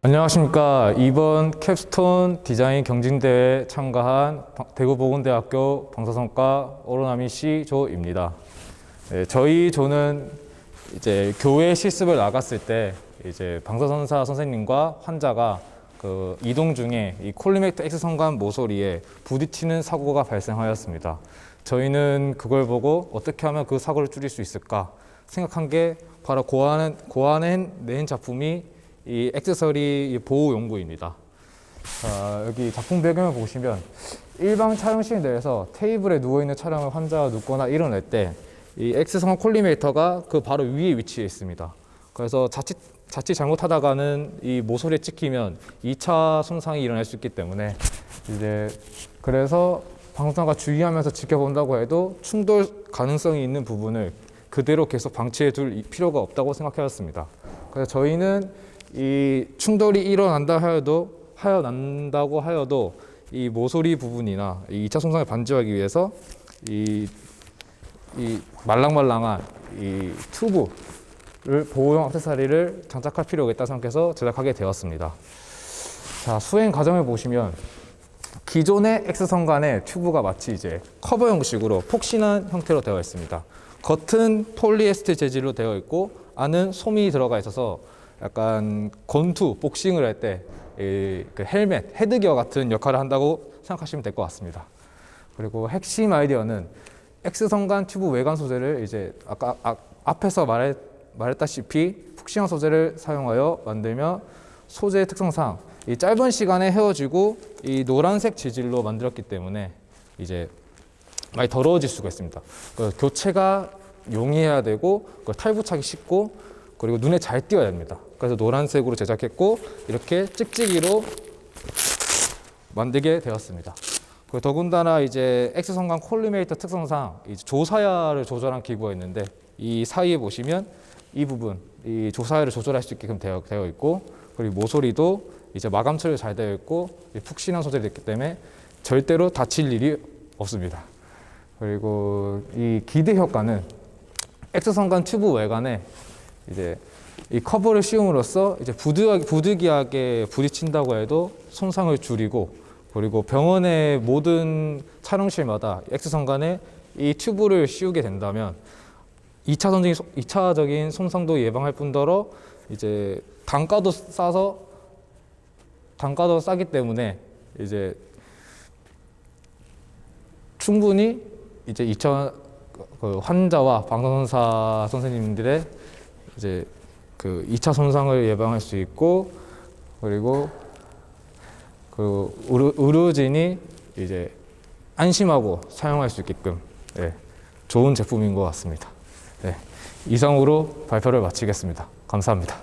안녕하십니까. 이번 캡스톤 디자인 경진대회 참가한 방- 대구보건대학교 방사선과 오로나미 씨 조입니다. 네, 저희 조는 이제 교회 실습을 나갔을 때 이제 방사선사 선생님과 환자가 그 이동 중에 이 콜리맥터 X선관 모서리에 부딪히는 사고가 발생하였습니다. 저희는 그걸 보고 어떻게 하면 그 사고를 줄일 수 있을까 생각한 게 바로 고안, 고안해낸 작품이 이 액세서리 이 보호 용구입니다. 자, 여기 작품 배경을 보시면 일반 촬영실 내에서 테이블에 누워 있는 촬영을 환자가 눕거나 일어날 때 이 X선 콜리메이터가 그 바로 위에 위치해 있습니다. 그래서 자칫 자칫 잘못하다가는 이 모서리에 찍히면 2차 손상이 일어날 수 있기 때문에 이제 그래서 방사가 주의하면서 지켜본다고 해도 충돌 가능성이 있는 부분을 그대로 계속 방치해 둘 필요가 없다고 생각하였습니다. 그래서 저희는 이 충돌이 일어난다 하여도 하여 난다고 하여도 이 모서리 부분이나 이 2차 손상을 방지하기 위해서 이, 이 말랑말랑한 이 튜브를 보호용 액세서리를 장착할 필요가 있다 생각해서 제작하게 되었습니다. 자 수행 과정을 보시면 기존의 X선관의 튜브가 마치 이제 커버 형식으로 폭신한 형태로 되어 있습니다. 겉은 폴리에스테 재질로 되어 있고 안은 솜이 들어가 있어서 약간 권투, 복싱을 할 때 그 헬멧, 헤드기어 같은 역할을 한다고 생각하시면 될 것 같습니다. 그리고 핵심 아이디어는 X선관 튜브 외관 소재를 이제 아까 아, 앞에서 말했, 말했다시피 푹신한 소재를 사용하여 만들며 소재의 특성상 이 짧은 시간에 헤어지고 이 노란색 재질로 만들었기 때문에 이제 많이 더러워질 수가 있습니다. 그 교체가 용이해야 되고 그걸 탈부착이 쉽고 그리고 눈에 잘 띄어야 됩니다. 그래서 노란색으로 제작했고 이렇게 찍찍이로 만들게 되었습니다. 그리고 더군다나 이제 X선관 콜리메이터 특성상 조사야를 조절한 기구가 있는데 이 사이에 보시면 이 부분 이 조사야를 조절할 수 있게끔 되어, 되어 있고 그리고 모서리도 이제 마감 처리 잘 되어 있고 이 푹신한 소재가 있기 때문에 절대로 다칠 일이 없습니다. 그리고 이 기대 효과는 X선관 튜브 외관에 이제 이 커버를 씌움으로써 이제 부드하게, 부득이하게 부딪힌다고 해도 손상을 줄이고 그리고 병원의 모든 촬영실마다 X선관에 이 튜브를 씌우게 된다면 2차적인, 2차적인 손상도 예방할 뿐더러 이제 단가도 싸서 단가도 싸기 때문에 이제 충분히 이제 2차 그 환자와 방사선사 선생님들의 이제 그 2차 손상을 예방할 수 있고 그리고 그 의료, 의료진이 이제 안심하고 사용할 수 있게끔 예, 좋은 제품인 것 같습니다. 네, 이상으로 발표를 마치겠습니다. 감사합니다.